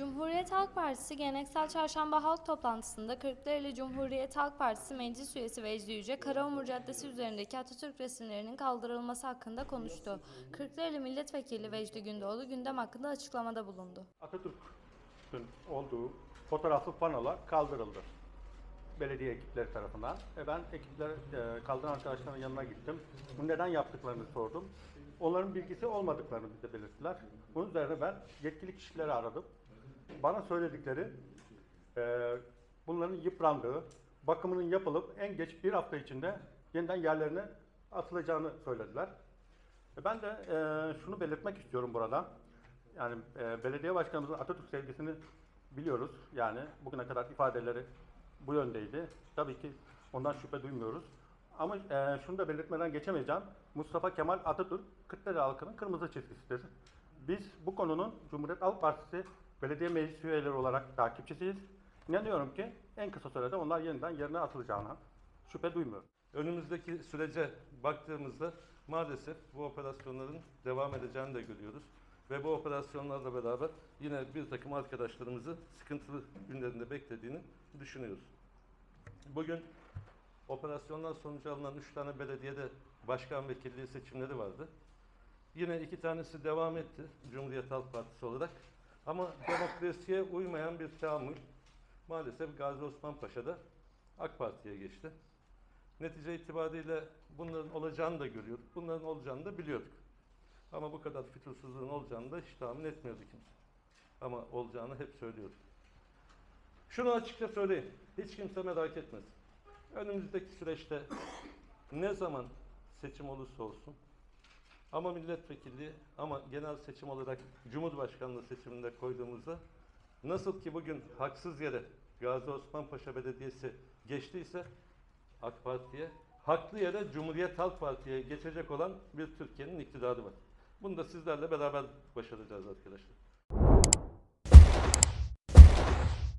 Cumhuriyet Halk Partisi geleneksel çarşamba halk toplantısında Kırklareli Cumhuriyet Halk Partisi Meclis Üyesi Vecdi Yüce, Karaumur Caddesi üzerindeki Atatürk resimlerinin kaldırılması hakkında konuştu. Kırklareli Milletvekili Vecdi Gündoğdu gündem hakkında açıklamada bulundu. Atatürk'ün olduğu fotoğraflı panolar kaldırıldı. Belediye ekipleri tarafından. E ben ekipler e, kaldıran arkadaşların yanına gittim. Bu neden yaptıklarını sordum. Onların bilgisi olmadıklarını bize belirttiler. Bunun üzerine ben yetkili kişileri aradım. Bana söyledikleri e, bunların yıprandığı, bakımının yapılıp en geç bir hafta içinde yeniden yerlerine atılacağını söylediler. E Ben de e, şunu belirtmek istiyorum burada. Yani e, belediye başkanımızın Atatürk sevgisini biliyoruz. Yani bugüne kadar ifadeleri bu yöndeydi. Tabii ki ondan şüphe duymuyoruz. Ama e, şunu da belirtmeden geçemeyeceğim. Mustafa Kemal Atatürk Kırklareli halkının kırmızı çizgisidir. Biz bu konunun Cumhuriyet Halk Partisi belediye meclis üyeleri olarak takipçisiyiz. İnanıyorum ki en kısa sürede onlar yeniden yerine atılacağına şüphe duymuyorum. Önümüzdeki sürece baktığımızda maalesef bu operasyonların devam edeceğini de görüyoruz. Ve bu operasyonlarla beraber yine bir takım arkadaşlarımızı sıkıntılı günlerinde beklediğini düşünüyoruz. Bugün operasyonlar sonucu alınan 3 tane belediyede başkan vekilliği seçimleri vardı. Yine iki tanesi devam etti Cumhuriyet Halk Partisi olarak. Ama demokrasiye uymayan bir tahammül maalesef Gazi Osman Paşa'da AK Parti'ye geçti. Netice itibariyle bunların olacağını da görüyorduk. Bunların olacağını da biliyorduk. Ama bu kadar fütursuzluğun olacağını da hiç tahmin etmiyordu kimse. Ama olacağını hep söylüyorduk. Şunu açıkça söyleyeyim. Hiç kimse merak etmesin. Önümüzdeki süreçte ne zaman seçim olursa olsun ama milletvekilliği ama genel seçim olarak Cumhurbaşkanlığı seçiminde koyduğumuzda nasıl ki bugün haksız yere Gazi Osman Paşa Belediyesi geçtiyse AK Parti'ye, haklı yere Cumhuriyet Halk Parti'ye geçecek olan bir Türkiye'nin iktidarı var. Bunu da sizlerle beraber başaracağız arkadaşlar.